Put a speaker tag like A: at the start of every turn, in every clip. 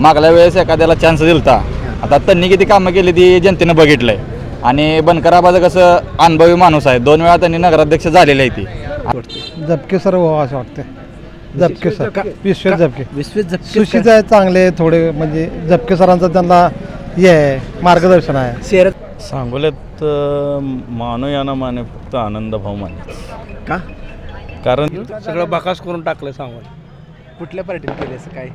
A: मागल्या वेळेस एखाद्याला चान्स दिलता. आता त्यांनी किती कामं केली ती जनतेनं बघितलंय. आणि बनकराबाचं कसं अनुभवी माणूस आहे. दोन वेळा त्यांनी नगराध्यक्ष झालेले आहे ती.
B: झपके सर व्हावं असं वाटतं झपके सर. विश्वेश झपके
C: विश्वेश झपके
B: सुशित आहे चांगले थोडे म्हणजे झपके सरांचं त्यांना हे आहे मार्गदर्शन आहे.
C: शहरात
D: सांगोल्यात मानो या ना माने फक्त आनंद भाऊ माने.
C: का?
D: कारण
E: सगळं बकास करून टाकलं सांगून
C: कुठल्या पार्टीने केले असं काय?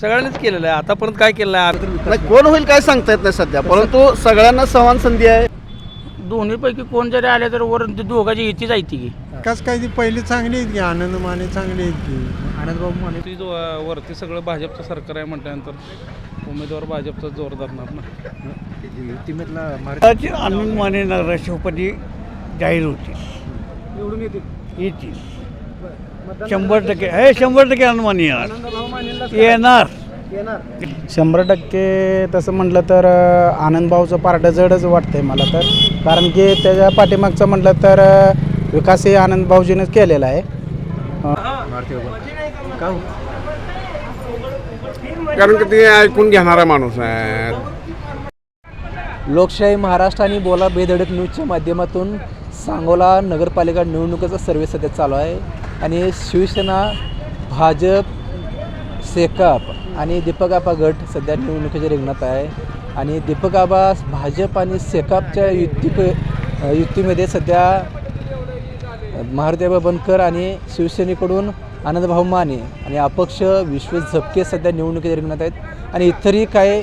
E: सगळ्यांनीच केलेलं आहे. आतापर्यंत काय केलं आहे?
F: नाही कोण होईल काय सांगता येत नाही सध्या. परंतु सगळ्यांना समान संधी आहे.
E: दोन्हीपैकी कोण जरी आले तर वर ते दोघांची इच्छी जायची की
B: कस काय ती पहिली चांगली आहेत की आनंद माने चांगली आहेत की?
C: आनंदबाबू माने.
G: ती जो वरती सगळं भाजपचं सरकार आहे म्हटल्यानंतर उमेदवार भाजपचा जोर धरणार ना.
H: आनंद माने राष्ट्रपती जाहीर होती
C: निवडून येतील?
H: येतील. शंभर टक्के हे शंभर टक्के आनंद माने येणार. येणार.
I: शंभर टक्के तसं म्हटलं तर आनंदभाऊचं पार्ट जडच वाटतंय मला तर. कारण की त्याच्या पाठीमागचं म्हटलं तर विकास हे आनंदभाऊजीनेच केलेला आहे?
F: कारण की ते ऐकून घेणारा माणूस आहे.
C: लोकशाही महाराष्ट्र आणि बोला बेधडक न्यूजच्या माध्यमातून सांगोला नगरपालिका निवडणुकीचा सर्वे सध्या चालू आहे. आणि शिवसेना भाजप सेकाप आणि दीपक आबा गट सध्या निवडणुकीच्या रिंगणात आहे. आणि दीपक आबा भाजप आणि सेकापच्या युती युतीमध्ये सध्या मारुतीबा बनकर आणि शिवसेनेकडून आनंदभाऊ माने आणि अपक्ष विश्वजित झपके सध्या निवडणुकीच्या रिंगणात आहेत. आणि इतरही काही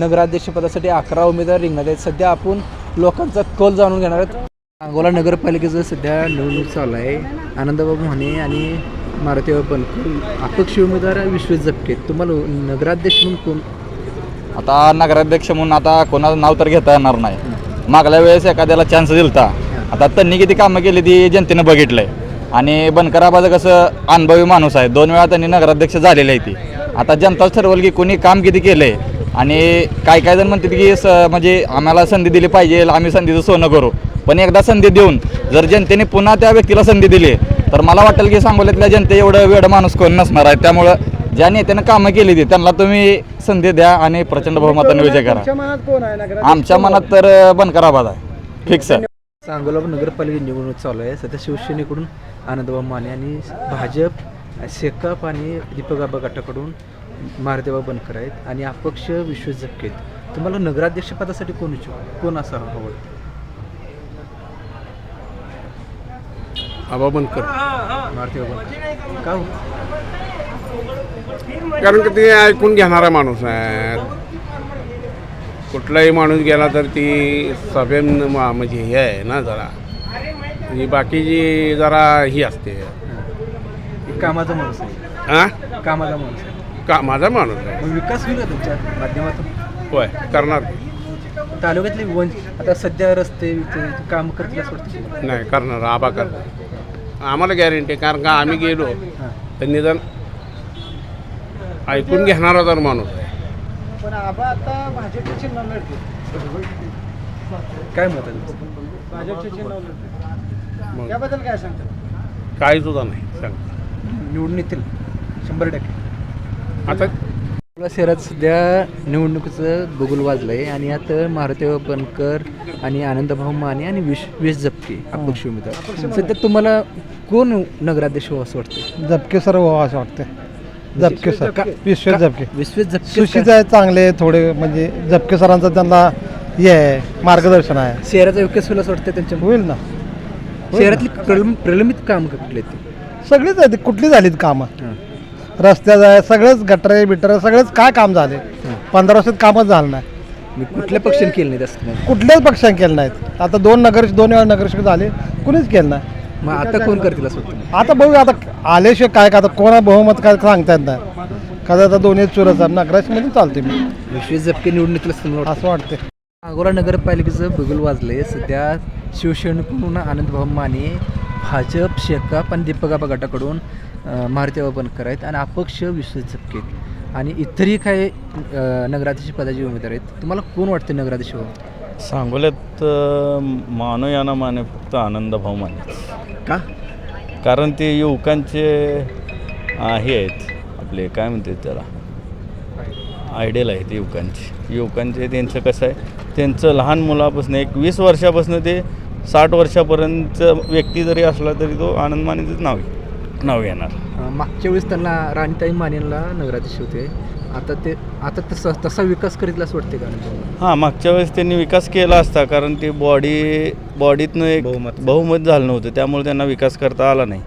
C: नगराध्यक्षपदासाठी अकरा उमेदवार रिंगणात आहेत. सध्या आपण लोकांचा कल जाणून घेणार आहेत. अंगोला नगरपालिकेचं सध्या निवडणूक चालू आहे. आनंदबाबू माने आणि मारुतीबा बनकर अपक्ष उमेदवार विश्वेश झपके तुम्हाला नगराध्यक्ष म्हणून कोण?
A: आता नगराध्यक्ष म्हणून आता कोणाचं नाव तर घेता येणार नाही. मागल्या वेळेस एखाद्याला चान्स दिलता. आता त्यांनी किती कामं केली ती जनतेनं बघितलंय. आणि बनकराबाचं कसं अनुभवी माणूस आहे. दोन वेळा त्यांनी नगराध्यक्ष झालेले आहे ती. आता जनताच ठरवलं की कोणी काम किती केलंय. आणि काय काय जण म्हणतात की स म्हणजे आम्हाला संधी दिली पाहिजे आम्ही संधीचं सोनं करू. पण एकदा संधी देऊन जर जनतेने पुन्हा त्या व्यक्तीला संधी दिली तर मला वाटेल की सांगोल्यातल्या जनते एवढं वेळ माणूस कोण नसणार आहे. त्यामुळं ज्या नेत्यानं कामं केली ती त्यांना तुम्ही संधी द्या आणि प्रचंड बहुमताने विजय करा. आमच्या मनात तर बनकराबाद आहे. फिक्स आहे.
C: सांगोला नगरपालिका निवडणूक चालू आहे. सध्या शिवसेनेकडून आनंदबाब माने आणि भाजप शेकाप आणि दीपक आबा गटाकडून मारुतीबा बनकर आहेत आणि अपक्ष विश्वेश झपके आहेत. तुम्हाला नगराध्यक्षपदासाठी कोण इच्छुक? कोण असं हवं
F: आबा बनकर
C: मारुतीबा बनकर का हो?
F: कारण की ते ऐकून घेणारा माणूस आहे. कुठलाही माणूस गेला तर ती सभेन मा- म्हणजे हे आहे ना जरा. म्हणजे बाकीची जरा ही असते.
C: एक कामाचा माणूस आहे.
F: हा?
C: कामाचा माणूस आहे.
F: का माझा माणूस आहे.
C: मग विकास होईल का तुमच्या माध्यमातून?
F: होय करणार.
C: तालुक्यातली वन आता सध्या रस्ते काम करतील असं वाटतं तुम्हाला?
F: नाही करणार. आबा करणार. आम्हाला गॅरंटी आहे कारण का आम्ही गेलो तर निदान ऐकून घेणारा तर माणूस. आहे
B: पण आबा आता भाजपचे चिन्ह
C: काय मत आहे तुमचं?
B: भाजपचे चिन्ह
F: मग?
B: त्याबद्दल काय सांगता?
F: काही सुद्धा नाही सांग.
C: निवडून येतील शंभर टक्के.
F: आता
C: आपल्या शहरात सध्या निवडणुकीचं गुगल वाजलं आहे आणि यात मारुतीबा बनकर आणि आनंदभाऊ माने आणि विश विश जपके अपक्ष उमेदवार. सध्या तुम्हाला कोण नगराध्यक्ष व्हावं असं वाटतं
B: झपके सर व्हावं असं वाटतं झपके सर. विश्वेश झपके
C: विश्वेश जपके
B: सुशित आहे चांगले थोडे म्हणजे झपके सरांचं त्यांना हे आहे मार्गदर्शन आहे.
C: शहराचा विकास होईल असं वाटतं त्यांच्या
B: होईल ना.
C: शहरातली प्रलम- प्रलंबित काम कुठले ते?
B: सगळीच आहेत कुठली झालीत कामं?
C: हां.
B: रस्त्याचं आहे सगळंच गटरे बिटर सगळंच काय काम झाले? पंधरा वर्षात कामच झालं नाही.
C: मी कुठल्या पक्षाने केलं नाही नाही
B: कुठल्याच पक्षाने केलं नाहीत. आता दोन नगर दोन वेळा नगरसेवक झाले कुणीच केलं नाही.
C: मग आता कोण करतील असं वाटतं?
B: आता बघू आता आल्याशिवाय काय का आता कोणा बहुमत काय सांगता येत नाही. का आता दोन्ही आहे नगराशमध्ये चालते मी.
C: विश्वेश जपके निवडून येतील असं मला वाटतं.
B: असं वाटते
C: अगोला नगरपालिकेचं बगल वाजलंय सध्या शिवसेनेकडून आनंदभाऊ माने भाजप शेकाप आणि दीपक गटाकडून मारुती बनकर आहेत आणि अपक्ष विश्वेश झपके आहेत. आणि इतरही काही नगराध्यक्ष पदाचे उमेदवार आहेत. तुम्हाला कोण वाटते नगराध्यक्ष?
D: सांगोल्यात मानो माने फक्त आनंद भाऊ माने.
C: का?
D: कारण ते युवकांचे हे आहेत आपले काय म्हणतात त्याला? आयडियल आहेत युवकांची. युवकांचे त्यांचं कसं आहे? त्यांचं लहान मुलापासून एक वीस वर्षापासून ते साठ वर्षापर्यंत व्यक्ती जरी असला तरी तो आनंद मानेचंच नाव नाव येणार
C: अ, मागच्या वेळेस त्यांना राणीताई मानेला नगराध्यक्ष होते. आता ते आता तसा तसा विकास करीतला असं वाटते का
D: हां मागच्या वेळेस त्यांनी विकास केला असता कारण ते बॉडी बॉडीतनं एक बहुमत. झालं नव्हतं त्यामुळे त्यांना विकास करता आला नाही.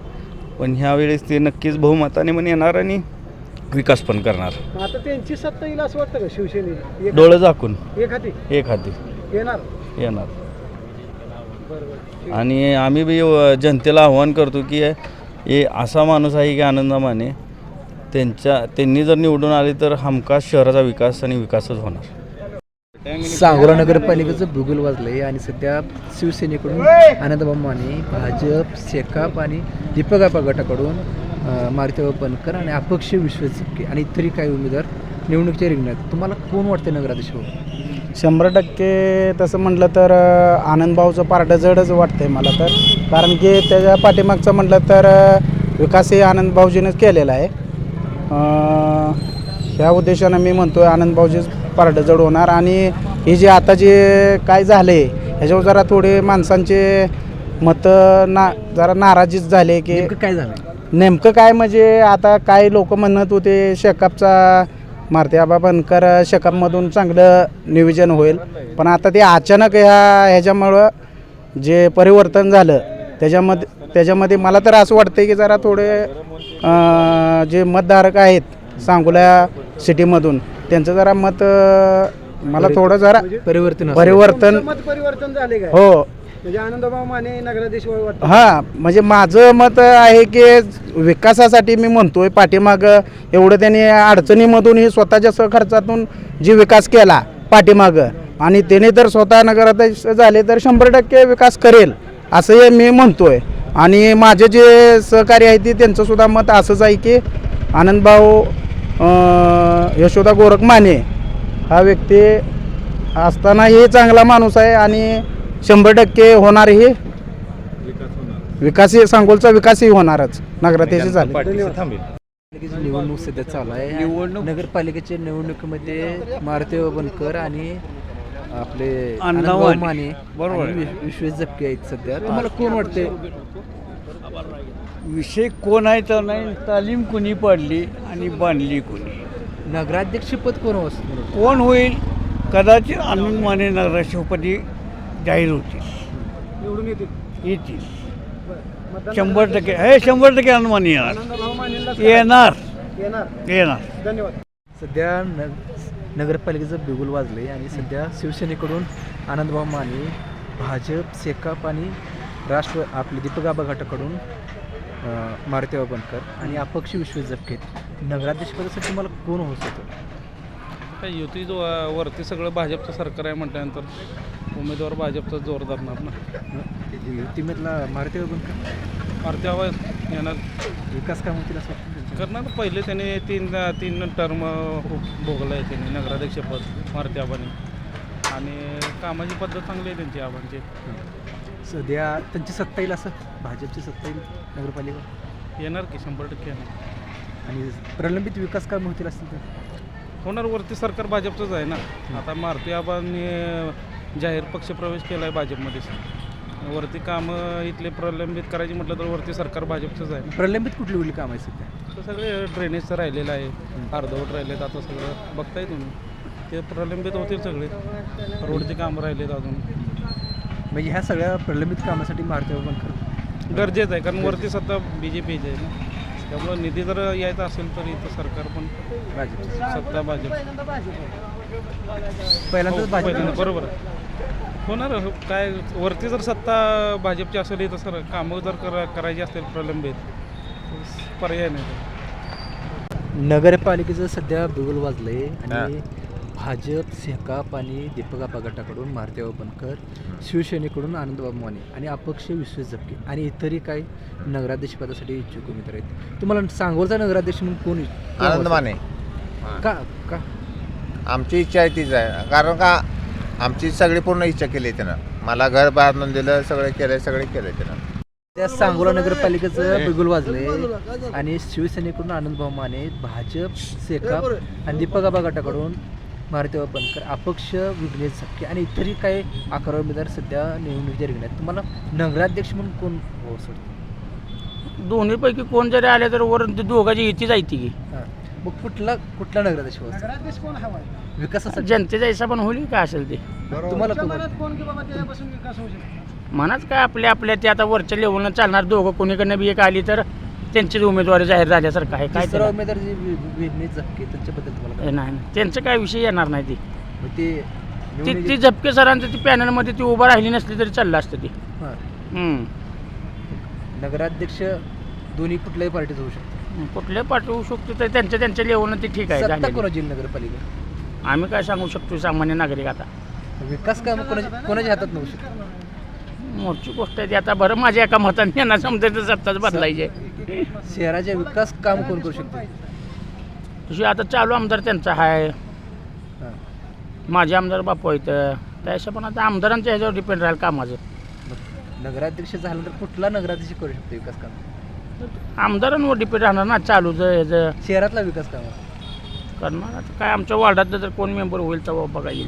D: पण ह्या वेळेस ते नक्कीच बहुमताने पण येणार आणि विकास पण करणार.
B: आता त्यांची सत्ता येईल असं वाटतं का शिवसेनेची
D: डोळं झाकून.
B: एक हाती
D: एक हाती
B: येणार?
D: येणार. आणि आम्ही बी जनतेला आव्हान करतो की हे असा माणूस आहे की आनंद माने त्यांच्या त्यांनी जर निवडून आले तर हमखास शहराचा विकास आणि विकासच होणार.
C: सांगोला नगरपालिकेचं भूगोल वाजलंय आणि सध्या शिवसेनेकडून आनंदबाब माने भाजप सेकाप आणि दीपक आपा गटाकडून अ, मारुतीबाबा बनकर आणि अपक्ष विश्वास झपके आणि इतरही काही उमेदवार निवडणुकीच्या रिंगणात तुम्हाला कोण वाटते नगराध्यक्ष
I: शंभर टक्के तसं म्हटलं तर आनंदभाऊचं पार्ट जडच वाटतंय मला तर. कारण की त्याच्या पाठीमागचं म्हटलं तर विकास हे आनंदभाऊजीनेच केलेला आहे. ह्या उद्देशानं मी म्हणतो आहे आनंदभाऊजीच पार्ट जड होणार आणि हे जे आता जे काय झाले ह्याच्यावर जरा थोडे माणसांचे मतं ना जरा नाराजीच झाले की
C: काय झालं
I: नेमकं काय म्हणजे आता काय लोक म्हणत होते शेकापचा मारते. आबा बनकर शेकापमधून चांगलं नियोजन होईल. पण आता ते अचानक ह्या ह्याच्यामुळं जे परिवर्तन झालं त्याच्यामध्ये त्याच्यामध्ये मला तर असं वाटतं की जरा थोडे अं, जे मतधारक आहेत सांगोला सिटीमधून त्यांचं जरा मत मला थोडं जरा
C: परिवर्तन.
I: परिवर्तन
B: मत परिवर्तन झाले काय?
I: हो.
B: म्हणजे आनंदबाब माने नगराधीश वाटतं.
I: हां म्हणजे माझं मत आहे की विकासासाठी मी म्हणतोय पाठीमागं एवढं त्यांनी अडचणीमधूनही स्वतःच्या सहखर्चातून जी विकास केला पाठीमागं आणि त्याने तर स्वतः नगराध्यक्ष झाले तर शंभर टक्के विकास करेल असं हे मी म्हणतोय. आणि माझे जे सहकारी आहेत ते त्यांचंसुद्धा मत असंच आहे की आनंदभाऊ यशोदा गोरख माने हा व्यक्ती असतानाही चांगला माणूस आहे आणि शंभर टक्के होणारही विकासही सांगोलचा विकासही होणारच. नगराध्यक्ष झाले.
C: नगरपालिकेची निवडणूक सध्या चालू आहे. निवडणूक. नगरपालिकेच्या निवडणुकीमध्ये मारुती बनकर आणि आपले
H: माने. बरोबर
C: विश्वेश झपके आहेत सध्या. तुम्हाला कोण वाटते?
H: विषय कोण आहे तर नाही तालीम कुणी पडली आणि बांधली कुणी?
C: नगराध्यक्षपद कोण असतं?
H: कोण होईल? कदाचित आनंद माने नगराध्यक्षपदी जाहीर होतील.
B: निवडून येतील?
H: येतील. शंभर टक्के हे शंभर टक्के आनंद माने येणार.
B: येणार.
H: येणार.
B: धन्यवाद.
C: सध्या नग नगरपालिकेचं बिगुल वाजले आणि सध्या शिवसेनेकडून आनंदभाऊ माने भाजप सेकाप आणि राष्ट्र आपले दीपक आबा गटाकडून अं, मारुतीबा बनकर आणि अपक्ष विश्वेश झपके आहेत. नगराध्यक्षपदासाठी तुम्हाला कोण होऊ शकतो?
G: काय युती जो वरती सगळं भाजपचं सरकार आहे म्हटल्यानंतर उमेदवार भाजपचा जोर धरणार ना.
C: युतीमधला मारुतीबा बनकर
G: मारुती आवाज येणार.
C: विकास काम होतील असं वाटतं त्यांचं?
G: करणार पहिले त्याने तीन तीन टर्म भोगलं आहे त्यांनी नगराध्यक्षपद मारुती आबाने. आणि कामाची पद्धत चांगली आहे त्यांची आबांची.
C: सध्या त्यांची सत्ता येईल असं? भाजपची सत्ता येईल? नगरपालिका?
G: येणार की शंभर टक्के येणार.
C: आणि प्रलंबित विकास कामं होतील असतील तर?
G: होणार वरती सरकार भाजपचंच आहे ना. आता मारुती आबांनी जाहीर पक्षप्रवेश केला आहे भाजपमध्ये वरती कामं इथले प्रलंबित करायची म्हटलं तर वरती सरकार भाजपचंच आहे.
C: प्रलंबित कुठली कुठली कामं आहे सध्या?
G: तर सगळे ड्रेनेजचं राहिलेलं आहे. अर्धवट राहिलेत आता सगळं. बघताय तुम्ही. ते प्रलंबित होतील सगळे. रोडची कामं राहिलेत अजून.
C: म्हणजे ह्या सगळ्या प्रलंबित कामासाठी बनकर
G: गरजेचं आहे कारण वरती सत्ता बी जे पीची आहे ना. त्यामुळं निधी जर यायचा असेल तर इथं सरकार पण
C: भाजप
G: सत्ता भाजप.
C: पहिल्यांदाच
G: हो,
C: भाजप
G: पहिल्यांदा बरोबर. आहे. होणार? हो, काय वरती जर सत्ता भाजपची असेल तर सर कामं जर करा करायची असतील प्रलंबित पर्याय नाही.
C: नगरपालिकेचं सध्या बिगुल वाजलंय आणि भाजप सेकाप आणि दीपक गटाकडून मारुतीबा बनकर शिवसेनेकडून आनंदबाब माने आणि अपक्ष विश्वेश झपके आणि इतरही काही नगराध्यक्ष पदासाठी इच्छुक उमेदवार आहेत. तुम्हाला सांगोलचा नगराध्यक्ष म्हणून कोण कोण
J: आनंद माने?
C: का? का?
J: आमची इच्छा आहे तीच आहे. कारण का आमची सगळी पूर्ण इच्छा केली आहे त्यानं. मला घर बांधून दिलं सगळं केलं सगळे केलं त्यानं.
C: त्या सांगोला नगरपालिकेचं बिगुल वाजले आणि शिवसेनेकडून आनंदभाऊ माने भाजप सेकाप आणि दीपक आबा गटाकडून मारुती बनकर अपक्ष विघ्नेश झपके आणि इतरही काही अकरा उमेदवार सध्या निवडणुकीच्या रिंगणात आहेत. तुम्हाला नगराध्यक्ष म्हणून कोण हो सोडतं
E: दोन्हीपैकी कोण जरी आले तर वर ते दोघाची युती जायती की
C: हां. मग कुठला कुठला नगराध्यक्ष व्हायचा? विकासासाठी
E: जनतेचा हिसाब होईल काय असेल ते
C: तुम्हाला कोण?
E: मनात काय आपल्या आपल्या ते आता वरच्या लेवलनं चालणार दोघं कोणीकडनं बी एक आली तर त्यांचीच उमेदवारी जाहीर झाल्यासारखं आहे काय
C: तिसरा
E: त्याला?
C: उमेदवार जे वि- विघ्नेश झपके त्यांच्याबद्दल तुम्हाला काय
E: हे नाही नाही. त्यांचं काय विषय येणार नाही ती?
C: मग ते
E: ती झपके सरांचं ती पॅनलमध्ये ती उभं राहिली नसली तरी चाललं असतं ती
C: हां.
E: हम्म.
C: नगराध्यक्ष दोन्ही कुठल्याही पार्टीत होऊ शकतो
E: कुठल्या पाठवू शकतो तर त्यांच्या त्यांच्या लेवलनं ती ठीक आहे
C: सत्ता
E: झालेली.
C: कोणाची येईल नगरपालिका
E: आम्ही काय सांगू शकतो सामान्य नागरिक आता?
C: विकास काम कोणाच्या कोणाच्या हातात नव्हू शकतो
E: मोठी गोष्ट आहे ती. आता बरं माझ्या एका मताने यांना समजा तर सत्ताच बदलायची. आहे.
C: शहराच्या विकास काम कोण करू शकतो?
E: तशी आता चालू आमदार त्यांचा आहे. माझे आमदार बापू आहेत. त्या हिशोबाने आता आमदारांच्या ह्याच्यावर डिपेंड राहील कामाचं.
C: नगराध्यक्ष झालं तर कुठला नगराध्यक्ष करू शकतो विकास काम?
E: आमदारांवर डिपेंड राहणार ना चालूचं ह्याचं.
C: शहरातला विकास काम.
E: करणार. आता काय आमच्या वार्डातलं जर कोण मेंबर होईल तेव्हा बघा येईल.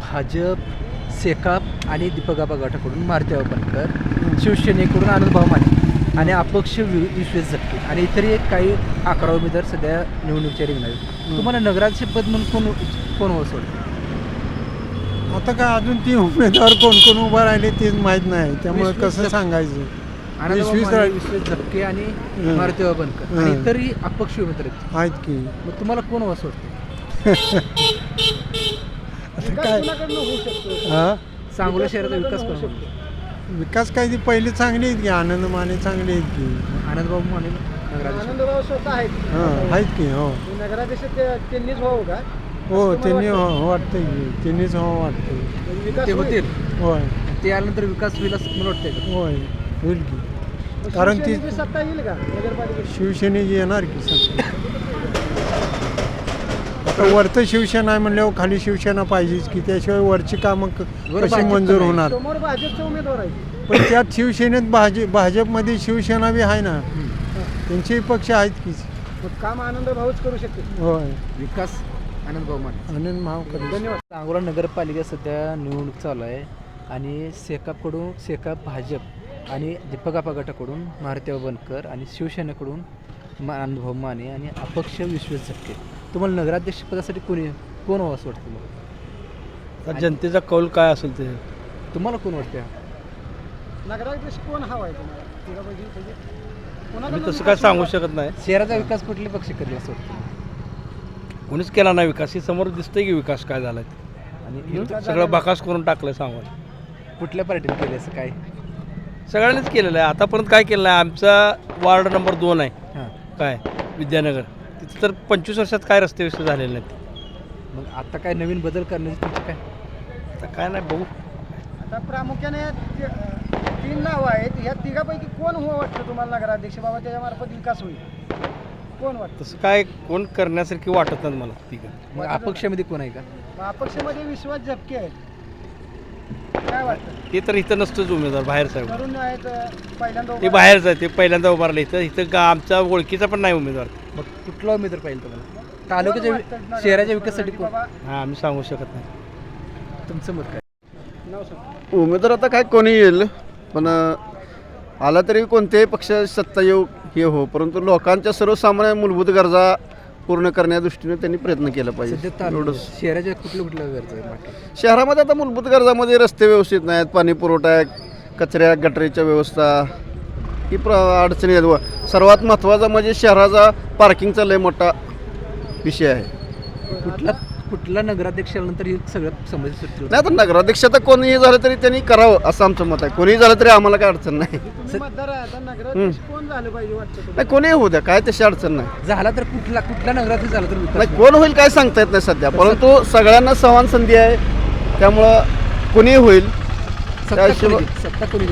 C: भाजप सेकाप आणि दीपकाबा गटाकडून मारुती बनकर शिवसेनेकडून आनंदभाऊ माने आणि अपक्ष वि- विश्वेश झटके. आणि इतरही एक काही अकरा उमेदवार सध्या निवडणुकीच्या रिंगणात आहेत. तुम्हाला नगराध्यक्ष पद म्हणून कोण कोण सोडतं?
K: आता काय अजून ती उमेदवार कोण कोण उभा राहिले तेच माहीत नाही. त्यामुळे कसं सांगायचं?
C: माने,
K: झ-
C: विश्वेश झटके आणि
K: हं.
C: मारुती बनकर आणि
K: हं.
C: इतरही अपक्ष उमेदवार आहेत.
K: आहेत की.
C: मग तुम्हाला कोण हो सोडतं
K: आता काय? हा?
C: सांगोला शहराचा विकास कोण होतो
K: विकास काय ती पहिली चांगली आहेत की आनंद माने चांगले आहेत की.
C: आनंदभाऊ माने नगराध्यक्ष.
K: हां आहेत की हो.
C: नगराध्यक्ष त्यांनीच व्हावं का?
K: हो त्यांनी हो हो वाटतंय की. त्यांनीच हो वाटतंय.
C: ते होतील.
K: होय.
C: ते आल्यानंतर विकास होईल असं मला वाटतंय का?
K: होय. होईल की? कारण ती
C: सत्ता येईल का? नगरपालिकेची?
K: शिवसेनेची येणार की सत्ता? आता वरतं शिवसेना आहे म्हणल्यावर खाली शिवसेना पाहिजेच की त्याशिवाय वरची कामं क- कशी मंजूर. होणार?
C: समोर भाजपचे उमेदवार आहे.
K: पण त्यात शिवसेनेत भाजप भाजपमध्ये शिवसेना बी आहे ना. त्यांचेही पक्ष आहेत की?
C: काम आनंद भाऊच करू शकते
K: होय.
C: विकास आनंद भाऊ माने
K: आनंद महाव कधी
C: धन्यवाद. सांगोला नगरपालिका सध्या निवडणूक चालू आहे आणि सेकापकडून सेकाप भाजप आणि दीपक गटाकडून मारुती बनकर आणि शिवसेनेकडून मा आनंदभाऊ माने आणि अपक्ष विश्वेश झटके. तुम्हाला नगराध्यक्ष पदासाठी कोणी कोण व्हावं असं वाटतं तुम्हाला?
H: तर जनतेचा कौल काय असेल ते?
C: तुम्हाला कोण वाटतं?
K: नगराध्यक्ष कोण हवाय
H: मी तसं काय सांगू शकत नाही.
C: शहराचा विकास कुठले पक्ष करेल असं वाटतं
H: कोणीच केला नाही विकास. हे समोर दिसतंय की विकास काय झाला.
C: आणि
H: सगळं बाकास करून टाकलं सांगून.
C: कुठल्या पार्टीने केलं असं काय?
H: सगळ्यांनीच केलेलं आहे. आतापर्यंत काय केलं नाही. आमचा वार्ड नंबर दोन आहे.
C: हां.
H: काय? विद्यानगर. तिथं तर पंचवीस वर्षात काय रस्ते विस्ते झालेले नाहीत.
C: मग आता काय नवीन बदल करण्याची तुमची काय?
H: आता काय नाही बघू.
K: आता प्रामुख्याने तीन नावं आहेत. ह्या तिघापैकी कोण हो वाटतं तुम्हाला नगराध्यक्ष? बाबा त्याच्यामार्फत विकास होईल. कोण वाटतं?
H: तसं काय कोण करण्यासारखी वाटत नाही मला आहे
C: मग अपक्षामध्ये कोण आहे का?
K: मग अपक्षामध्ये विश्वास झपके आहेत. काय वाटतं?
H: ते तर इथं नसतोच उमेदवार बाहेरचा आहे.
K: तरुण आहेत पहिल्यांदा
H: ते बाहेरचं आहे ते पहिल्यांदा उभारलं इथं इथं का आमच्या ओळखीचा पण नाही उमेदवार.
C: मग कुठला उमेदवार पाहिजे तुम्हाला? तालुक्याच्या वि- शहराच्या विकासासाठी कोण?
H: हां आम्ही सांगू शकत नाही.
C: तुमचं मत काय?
L: उमेदवार आता काय कोणी येईल पण अ, आला तरी कोणत्याही पक्ष सत्ता येऊ हे हो. परंतु लोकांच्या सर्वसामान्य मूलभूत गरजा पूर्ण करण्या दृष्टीने त्यांनी प्रयत्न केला पाहिजे. एवढंच.
C: शहराच्या कुठल्या कुठल्या गरजा आहेत बाकी
L: शहरामध्ये आता मूलभूत गरजामध्ये रस्ते व्यवस्थित नाहीत पाणी पुरवठा आहे कचऱ्या गटरीच्या व्यवस्था ही प्र अडचणी आहेत. व सर्वात महत्त्वाचा म्हणजे शहराचा पार्किंगचा लय मोठा विषय आहे.
C: कुठला? कुठला नगराध्यक्ष आल्यानंतर हे सगळं समस्या सुटतील
L: नाही तर नगराध्यक्ष आता कोणीही झालं तरी त्यांनी करावं असं आमचं मत आहे. कोणीही झालं तरी आम्हाला काय अडचण नाही.
K: मतदार आहे आता नगराध्यक्ष कोण झालं पाहिजे वाटतं
L: नाही कोणीही होऊ द्या काय तशी अडचण नाही.
C: झाला तर कुठला कुठला नगराध्यक्ष झाला तर विकास
L: नाही कोण होईल काय सांगता येत नाही सध्या परंतु सगळ्यांना समान संधी आहे. त्यामुळं कुणीही होईल.
C: सत्ता सत्ता कोणी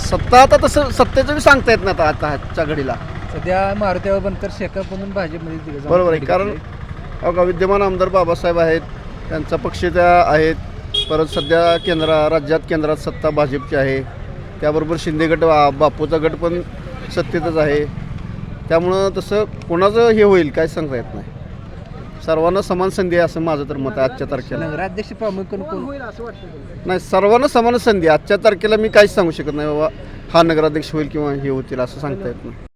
L: सत्ता आता तसं सत्तेचं बी सांगता येत नाही आता आता आजच्या घडीला.
C: सध्या मारुती बनकर शेकाप म्हणून भाजपमध्ये जाऊन
L: बरोबर आहे कारण का विद्यमान आमदार बाबासाहेब आहेत त्यांचा पक्ष त्या आहेत. परत सध्या केंद्र राज्यात केंद्रात सत्ता भाजपची आहे. त्याबरोबर शिंदे गट बापूचा गट पण सत्तेतच आहे. त्यामुळं तसं कोणाचं हे होईल काय सांगता येत नाही. सर्वांना समान संधी आहे असं माझं तर मत आहे आजच्या तारखेला.
C: नगराध्यक्ष प्रामुख्याने
B: कोण होईल असं वाटतं?
L: नाही सर्वांना समान संधी आहे. आजच्या तारखेला मी काहीच सांगू शकत नाही बाबा हा नगराध्यक्ष होईल किंवा हे होतील असं सांगता येत नाही.